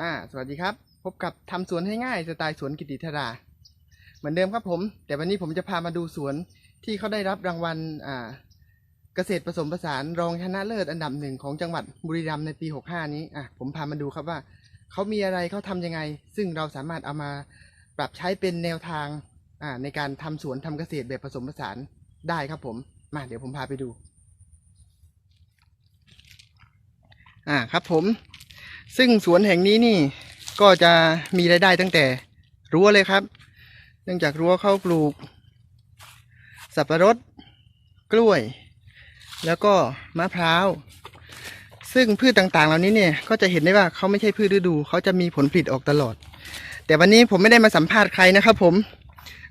อ่า สวัสดีครับ พบกับทำสวนให้ง่ายสไตล์สวนกิติธาราเหมือนเดิมครับผม แต่วันนี้ผมจะพามาดูสวนที่เขาได้รับรางวัลอ่าเกษตรผสมผสานรองชนะเลิศอันดับหนึ่งของจังหวัดบุรีรัมย์ในปี 65 นี้ อะ ผมพามาดูครับว่า เขามีอะไรเขาทำยังไง ซึ่งเราสามารถเอามาปรับใช้เป็นแนวทาง อ่า ในการทำสวนทำเกษตรแบบผสมผสานได้ครับผม มาเดี๋ยวผมพาไปดู อ่า ครับผม ซึ่งสวนแห่งนี้นี่ก็จะมีรายได้ตั้งแต่รั้วเลยครับ เนื่องจากรั้วเข้าปลูก สับปะรด กล้วย แล้วก็มะพร้าว ซึ่งพืชต่างๆ เหล่านี้เนี่ยก็จะเห็นได้ว่าเขาไม่ใช่พืชฤดู เขาจะมีผลผลิตออกตลอด แต่วันนี้ผมไม่ได้มาสัมภาษณ์ใครนะครับผม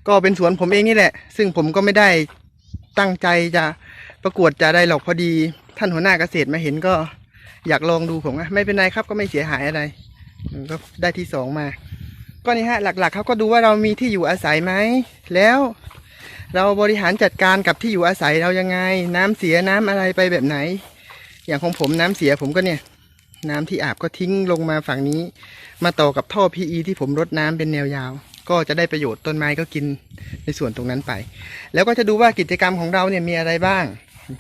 ก็เป็นสวนผมเองนี่แหละ ซึ่งผมก็ไม่ได้ตั้งใจจะประกวดจะได้หรอกพอดี ท่านหัวหน้าเกษตรมาเห็นก็ อยากลองดูผมก็ไม่เป็นไรครับก็ไม่เสียหายอะไรก็ได้ที่สองมา ก็นี่ฮะหลักๆเขาก็ดูว่าเรามีที่อยู่อาศัยไหมแล้วเราบริหารจัดการกับที่อยู่อาศัยเรายังไง น้ำเสียน้ำอะไรไปแบบไหน อย่างของผมน้ำเสียผมก็เนี่ย น้ำที่อาบก็ทิ้งลงมาฝั่งนี้ มาต่อกับท่อ PE ที่ผมรดน้ำเป็นแนวยาว ก็จะได้ประโยชน์ต้นไม้ก็กินในส่วนตรงนั้นไป แล้วก็จะดูว่ากิจกรรมของเราเนี่ยมีอะไรบ้าง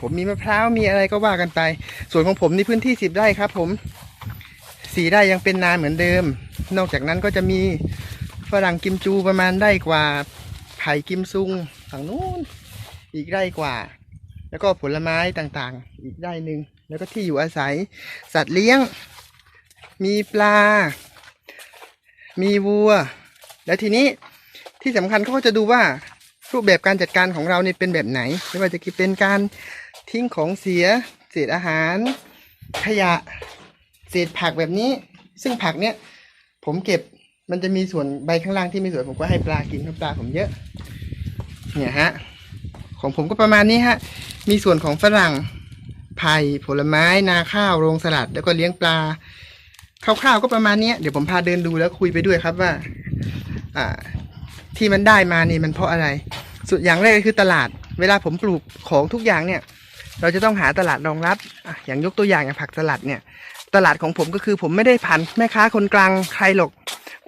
ผมมีมะพร้าวมีอะไรก็ว่ากันไป ส่วนของผมนี่พื้นที่สิบไร่ครับ ผมสี่ไร่ยังเป็นนาเหมือนเดิม นอกจากนั้นก็จะมีฝรั่งกิมจูประมาณไร่กว่าไผ่กิมซุงฝั่งนู้นอีกไร่กว่า แล้วก็ผลไม้ต่างๆ อีกไร่หนึ่งแล้วก็ที่อยู่อาศัย สัตว์เลี้ยง มีปลา มีวัว แล้วทีนี้ที่สำคัญเขาก็จะดูว่ารูปแบบการจัดการของเราเนี่ยเป็นแบบไหนไม่ว่าจะเป็นการ ทิ้งของเสีย เศษอาหาร ขยะ เศษผักแบบนี้ ซึ่งผักเนี่ยผมเก็บมันจะมีส่วนใบข้างล่างที่ไม่สวยผมก็ให้ปลากินเพราะปลาผมเยอะ เนี่ยฮะ ของผมก็ประมาณนี้ฮะ มีส่วนของฝรั่งไผ่ผลไม้นาข้าวโรงสลัด แล้วก็เลี้ยงปลาคร่าวๆก็ประมาณนี้เดี๋ยวผมพาเดินดูแล้วคุยไปด้วยครับว่า อ่า ที่มันได้มานี่มันเพราะอะไร สุดอย่างแรกก็คือตลาด เวลาผมปลูกของทุกอย่างเนี่ย เราจะต้องหาตลาดรองรับออย่างยกตัวอย่างอย่างผักสลัดเนี่ย ตลาดของผมก็คือผมไม่ได้ผ่านแม่ค้าคนกลางใครหรอก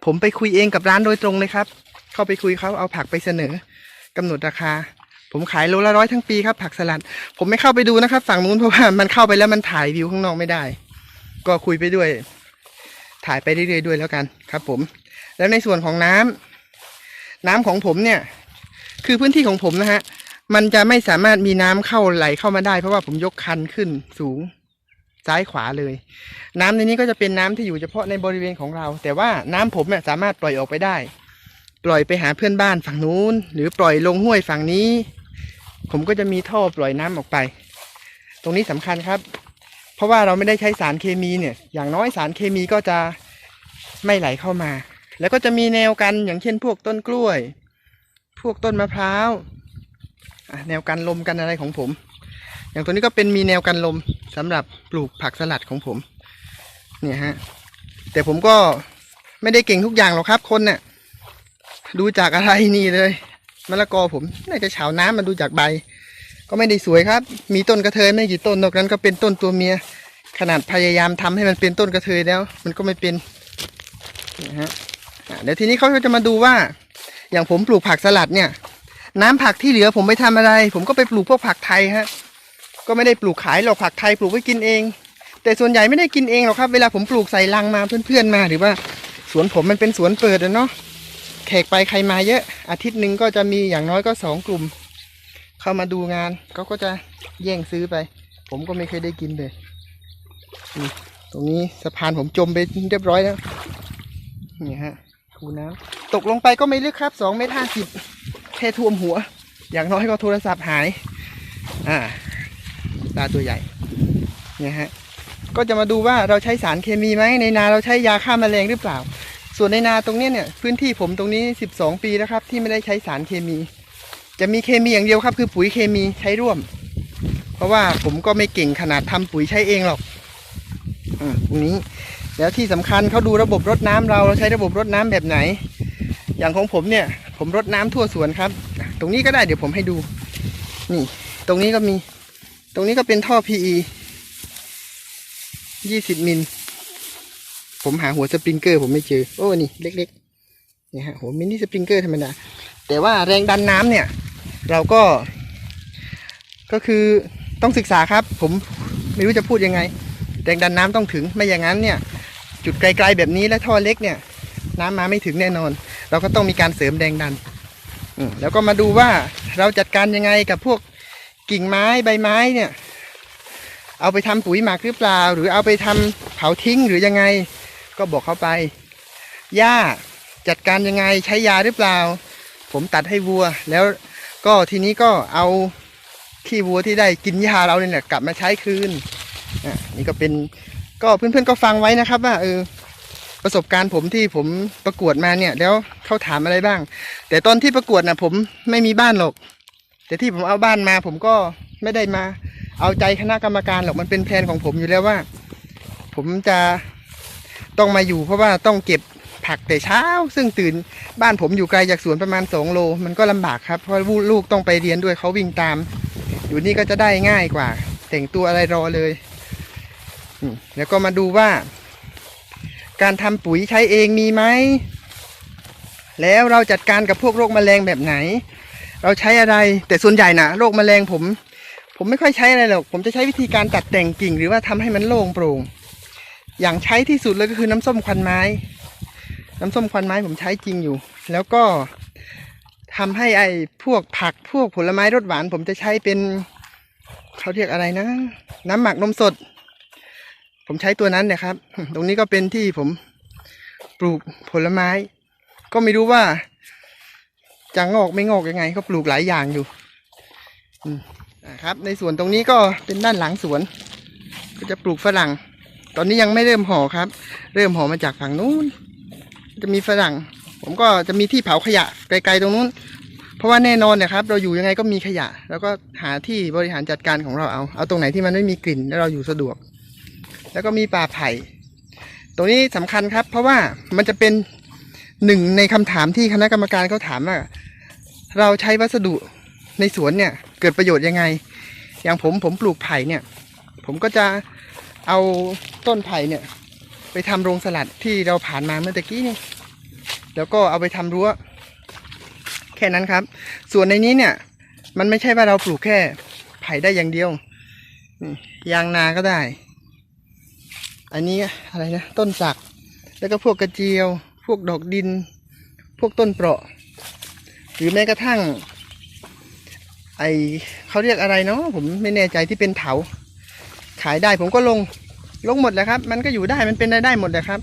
ผมไปคุยเองกับร้านโดยตรงเลยครับ เข้าไปคุยเขาเอาผักไปเสนอกำหนดราคา ผมขายโลละร้อยทั้งปีครับ ผักสลัด ผมไม่เข้าไปดูนะครับ ฝั่งนู้นเพราะว่ามันเข้าไปแล้วมันถ่ายวิวข้างนอกไม่ได้ ก็คุยไปด้วย ถ่ายไปเรื่อยๆด้วยแล้วกันครับ ผม แล้วในส่วนของน้ำน้ำของผมเนี่ย คือพื้นที่ของผมนะฮะ มันจะไม่สามารถมีน้ำเข้าไหลเข้ามาได้ เพราะว่าผมยกคันขึ้นสูงซ้ายขวาเลย น้ำในนี้ก็จะเป็นน้ำที่อยู่เฉพาะในบริเวณของเรา แต่ว่าน้ำผมเนี่ยสามารถปล่อยออกไปได้ ปล่อยไปหาเพื่อนบ้านฝั่งนู้น หรือปล่อยลงห้วยฝั่งนี้ ผมก็จะมีท่อปล่อยน้ำออกไป ตรงนี้สำคัญครับ เพราะว่าเราไม่ได้ใช้สารเคมีเนี่ย อย่างน้อยสารเคมีก็จะไม่ไหลเข้ามา แล้วก็จะมีแนวกันอย่างเช่นพวกต้นกล้วย พวกต้นมะพร้าว แนวกันลมกันอะไรของผม อย่างตัวนี้ก็เป็นมีแนวกันลมสำหรับปลูกผักสลัดของผม เนี่ยฮะ แต่ผมก็ไม่ได้เก่งทุกอย่างหรอกครับ คนเนี่ยดูจากอะไรนี่เลยมะละกอผมน่าจะเฉาน้ำมาดูจากใบ ก็ไม่ได้สวยครับ มีต้นกระเทยไม่กี่ต้นนอกนั้นก็เป็นต้นตัวเมีย ขนาดพยายามทำให้มันเป็นต้นกระเทยแล้ว มันก็ไม่เป็นนะฮะเดี๋ยวทีนี้เขาจะมาดูว่า อย่างผมปลูกผักสลัดเนี่ย น้ำผักที่เหลือผมไปทำอะไร ผมก็ไปปลูกพวกผักไทยฮะ ก็ไม่ได้ปลูกขายหรอกผักไทยปลูกไว้กินเอง แต่ส่วนใหญ่ไม่ได้กินเองหรอกครับ เวลาผมปลูกใส่ลังมาเพื่อนๆมาหรือว่า สวนผมมันเป็นสวนเปิดอะเนาะแขกไปใครมาเยอะ อาทิตย์หนึ่งก็จะมีอย่างน้อยก็สองกลุ่ม เข้ามาดูงานเขาก็จะแย่งซื้อไป ผมก็ไม่เคยได้กินเลยตรงนี้สะพานผมจมไปเรียบร้อยแล้วนี่ฮะคูน้ำตกลงไปก็ไม่ลึกครับสองเมตรห้าสิบ แค่ท่วมหัว อย่างน้อยก็โทรศัพท์หาย อ่าตาตัวใหญ่เนี่ยฮะก็จะมาดูว่าเราใช้สารเคมีไหมในนาเราใช้ยาฆ่าแมลงหรือเปล่า ส่วนในนาตรงนี้เนี่ยพื้นที่ผมตรงนี้ 12 ปีแล้วครับ ที่ไม่ได้ใช้สารเคมี จะมีเคมีอย่างเดียวครับ คือปุ๋ยเคมีใช้ร่วม เพราะว่าผมก็ไม่เก่งขนาดทำปุ๋ยใช้เองหรอกอ่าตรงนี้แล้วที่สำคัญเขาดูระบบรดน้ำเราเราใช้ระบบรดน้ำแบบไหน อย่างของผมเนี่ย ผมรดน้ำทั่วสวนครับ ตรงนี้ก็ได้เดี๋ยวผมให้ดู นี่ ตรงนี้ก็มี ตรงนี้ก็เป็นท่อ PE ยี่สิบมิล ผมหาหัวสปริงเกอร์ผมไม่เจอ โอ้ นี่ เล็กๆ นี่ฮะหัวมินิสปริงเกอร์ธรรมดา แต่ว่าแรงดันน้ำเนี่ย เราก็ ก็คือต้องศึกษาครับ ผมไม่รู้จะพูดยังไง แรงดันน้ำต้องถึง ไม่อย่างนั้นเนี่ย จุดไกลๆแบบนี้และท่อเล็กเนี่ย น้ำมาไม่ถึงแน่นอน เราก็ต้องมีการเสริมแรงดันอืมแล้วก็มาดูว่าเราจัดการยังไงกับพวกกิ่งไม้ใบไม้เนี่ย เอาไปทำปุ๋ยหมักหรือเปล่า หรือเอาไปทำเผาทิ้งหรือยังไง ก็บอกเขาไปหญ้าจัดการยังไงใช้ยาหรือเปล่า ผมตัดให้วัว แล้วก็ทีนี้ก็เอาขี้วัวที่ได้กินยาเราเนี่ยกลับมาใช้คืนอะนี่ก็เป็นก็เพื่อนๆก็ฟังไว้นะครับว่าเออ ประสบการณ์ผมที่ผมประกวดมาเนี่ย แล้วเขาถามอะไรบ้าง แต่ตอนที่ประกวดนะผมไม่มีบ้านหรอก แต่ที่ผมเอาบ้านมา ผมก็ไม่ได้มา เอาใจคณะกรรมการหรอกมันเป็นแผนของผมอยู่แล้วว่า ผมจะต้องมาอยู่เพราะว่าต้องเก็บผักแต่เช้า ซึ่งตื่นบ้านผมอยู่ไกลจากสวนประมาณสองโล มันก็ลำบากครับเพราะลูกต้องไปเรียนด้วยเขาวิ่งตาม อยู่นี่ก็จะได้ง่ายกว่า แต่งตัวอะไรรอเลย แล้วก็มาดูว่า การทำปุ๋ยใช้เองมีไหม แล้วเราจัดการกับพวกโรคแมลงแบบไหน เราใช้อะไร แต่ส่วนใหญ่นะโรคแมลงผม ผมไม่ค่อยใช้อะไรหรอก ผมจะใช้วิธีการตัดแต่งกิ่ง หรือว่าทำให้มันโล่งโปร่ง อย่างใช้ที่สุดเลยก็คือน้ำส้มควันไม้ น้ำส้มควันไม้ผมใช้จริงอยู่ แล้วก็ทำให้ไอ้พวกผักพวกผลไม้รสหวาน ผมจะใช้เป็นเขาเรียกอะไรนะ น้ำหมักนมสด ผมใช้ตัวนั้นเนี่ยครับ ตรงนี้ก็เป็นที่ผมปลูกผลไม้ ก็ไม่รู้ว่าจะงอกไม่งอกยังไง ก็ปลูกหลายอย่างอยู่อืมอ่าครับ ในสวนตรงนี้ก็เป็นด้านหลังสวน ก็จะปลูกฝรั่ง ตอนนี้ยังไม่เริ่มห่อครับ เริ่มห่อมาจากฝั่งนู้น จะมีฝรั่ง ผมก็จะมีที่เผาขยะไกลๆตรงนู้น เพราะว่าแน่นอนเนี่ยครับ เราอยู่ยังไงก็มีขยะ แล้วก็หาที่บริหารจัดการของเราเอา เอาตรงไหนที่มันไม่มีกลิ่นแล้วเราอยู่สะดวก แล้วก็มีป่าไผ่ตรงนี้สำคัญครับ เพราะว่ามันจะเป็นหนึ่งในคำถามที่คณะกรรมการเขาถามว่า เราใช้วัสดุในสวนเนี่ย เกิดประโยชน์ยังไง อย่างผมผมปลูกไผ่เนี่ย ผมก็จะเอาต้นไผ่เนี่ย ไปทำโรงสลัดที่เราผ่านมาเมื่อกี้นี่แล้วก็เอาไปทำรั้ว แค่นั้นครับ ส่วนในนี้เนี่ย มันไม่ใช่ว่าเราปลูกแค่ไผ่ได้อย่างเดียวยางนาก็ได้ อันนี้อะไรนะ ต้นสัก แล้วก็พวกกระเจียว พวกดอกดิน พวกต้นเปราะ หรือแม้กระทั่ง ไอเขาเรียกอะไรเนาะผมไม่แน่ใจที่เป็นเถา ขายได้ผมก็ลงลงหมดแหละครับ มันก็อยู่ได้มันเป็นรายได้หมดแหละครับ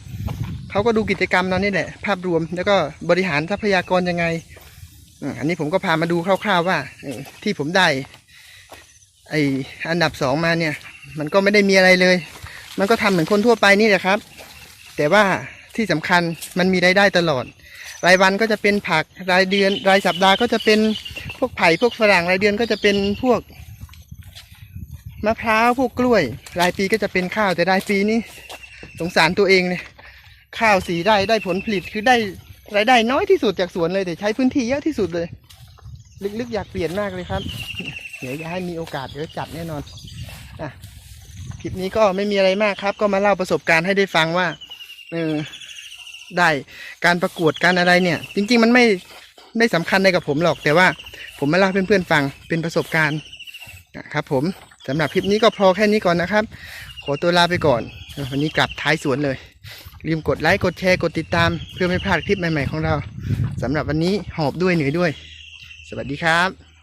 เขาก็ดูกิจกรรมเรานี่แหละ ภาพรวมแล้วก็บริหารทรัพยากรยังไงอันนี้ผมก็พามาดูคร่าวๆว่าที่ผมได้ ไออันดับสองมาเนี่ย มันก็ไม่ได้มีอะไรเลย มันก็ทำเหมือนคนทั่วไปนี่แหละครับ แต่ว่าที่สำคัญมันมีรายได้ตลอด รายวันก็จะเป็นผักรายเดือน รายสัปดาห์ก็จะเป็นพวกไผ่พวกฝรั่งรายเดือนก็จะเป็นพวกมะพร้าวพวกกล้วย รายปีก็จะเป็นข้าวแต่รายปีนี้สงสารตัวเองเลยข้าวสีได้ได้ผลผลิตคือได้รายได้น้อยที่สุดจากสวนเลยแต่ใช้พื้นที่เยอะที่สุดเลย ลึกๆอยากเปลี่ยนมากเลยครับ เดี๋ยวจะให้มีโอกาสเดี๋ยวจัดแน่นอนอะ ลิปนี้ก็ไม่มีอะไรมากครับ ก็มาเล่าประสบการณ์ให้ได้ฟังว่าเออได้การประกวดการอะไรเนี่ย จริง ๆ มันไม่ได้สำคัญอะไรกับผมหรอก แต่ว่าผมมาเล่าเพื่อนๆฟังเป็นประสบการณ์นะครับผมสำหรับคลิปนี้ก็พอแค่นี้ก่อนนะครับ ขอตัวลาไปก่อน วันนี้กลับท้ายสวนเลยลืมกดไลค์กดแชร์กดติดตาม เพื่อไม่พลาดคลิปใหม่ๆของเราสำหรับวันนี้หอบด้วยเหนื่อยด้วย สวัสดีครับ